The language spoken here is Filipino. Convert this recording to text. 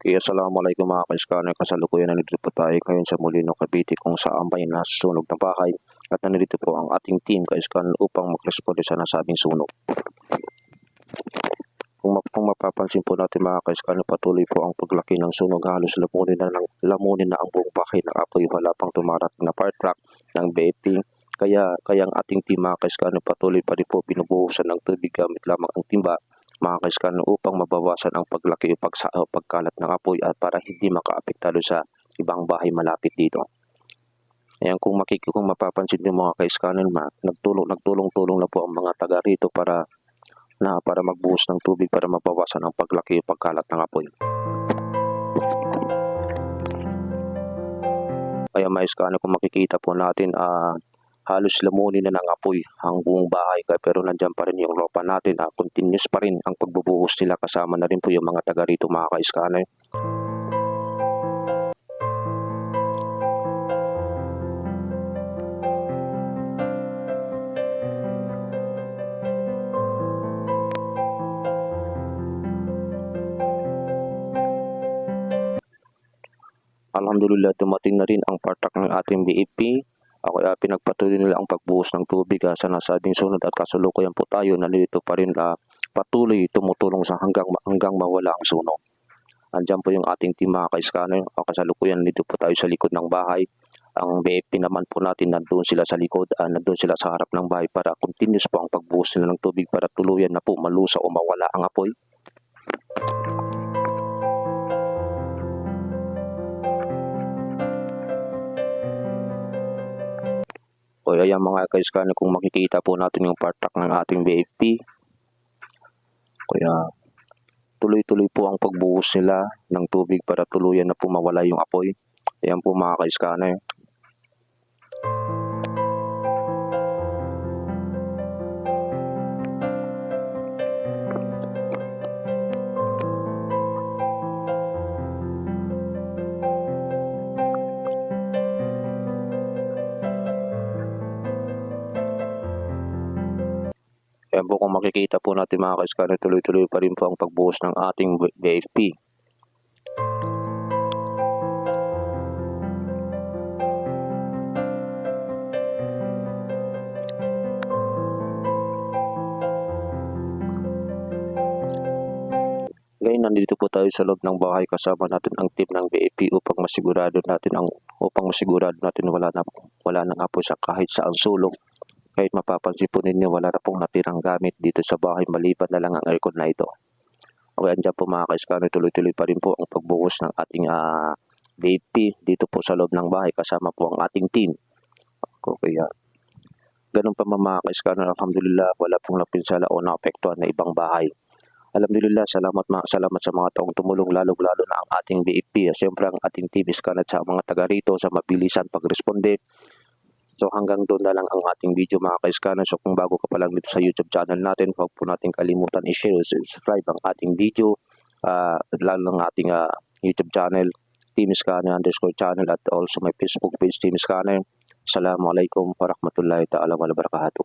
Kaya assalamualaikum mga ka-scanner. Kasalukuyan nandito po tayo ngayon sa Molino, Cavite kung saan may nasusunog na bahay at nandito po ang ating team ka-scanner upang mag-responde sa nasabing sunog. Kung, map- kung mapapansin po natin mga ka-scanner, patuloy po ang paglaki ng sunog. Halos lamunin na, ng, lamunin na ang buong bahay ng apoy. Wala pang tumarating na fire truck ng BFP. Kaya, kaya ang ating team mga ka-scanner patuloy pa rin po binubuhusan ng tubig gamit lamang ang timba mga ka-scanner upang mabawasan ang paglaki o pagsa, pagkalat ng apoy at para hindi makaapektado sa ibang bahay malapit dito. Ayan, kung makikita kung mapapansin niyo mga ma, nagtulong nagtulong-tulong na po ang mga taga rito para na para magbuhos ng tubig para mabawasan ang paglaki o pagkalat ng apoy. Kaya mga scanner kung makikita po natin ah halos lamunin na ng apoy ang buong bahay kaya pero nandiyan pa rin yung ropa natin ah, continuous pa rin ang pagbubuhos nila kasama na rin po yung mga taga rito mga ka-scanner. Alhamdulillah dumating na rin ang partak ng ating BEP. Ay pinagpatuloy nila ang pagbuhos ng tubig ah, sa nasabing sunod at kasalukuyan po tayo nandito pa rin ah, patuloy tumutulong sa hanggang hanggang mawala ang sunog. Andiyan po yung ating team mga. Ang kasalukuyan dito po tayo sa likod ng bahay. Ang BFP naman po natin nandun sila sa likod, ah, nandun sila sa harap ng bahay para continuous po ang pagbuhos nila ng tubig para tuluyan na po malusa o mawala ang apoy. O ayan mga ka-scanner kung makikita po natin yung partak ng ating BFP. Kaya tuloy-tuloy po ang pagbuhos nila ng tubig para tuluyan na po mawala yung apoy. Ayan po mga ka-scanner. Ayan po kung makikita po natin mga ka-scanner, tuloy-tuloy pa rin po ang pagbuhos ng ating BFP. Ngayon nandito po tayo sa loob ng bahay kasama natin ang team ng BFP upang masigurado natin ang upang masigurado natin wala na wala nang apoy sa kahit saan sulok. Kahit mapapansin po ninyo wala na pong natirang gamit dito sa bahay maliban na lang ang aircon na ito. Okay, andyan po mga ka-scanner, tuloy-tuloy pa rin po ang pagbuhos ng ating uh, BFP dito po sa loob ng bahay kasama po ang ating team. Okay, uh, ganun pa mga ka-scanner, alhamdulillah wala pong napinsala o naapektuhan na ibang bahay. Alhamdulillah, salamat ma salamat sa mga taong tumulong lalo-lalo na ang ating BFP. Siyempre ang ating team is kanat sa mga taga rito sa mabilisan pagresponde. So hanggang doon na lang ang ating video mga ka-scanner. So kung bago ka pa lang dito sa YouTube channel natin, huwag po natin kalimutan i-share, subscribe ang ating video, uh, lalo ng ating uh, YouTube channel, Team Scanner underscore channel at also my Facebook page Team Scanner. Assalamualaikum warahmatullahi ta'ala wabarakatuh.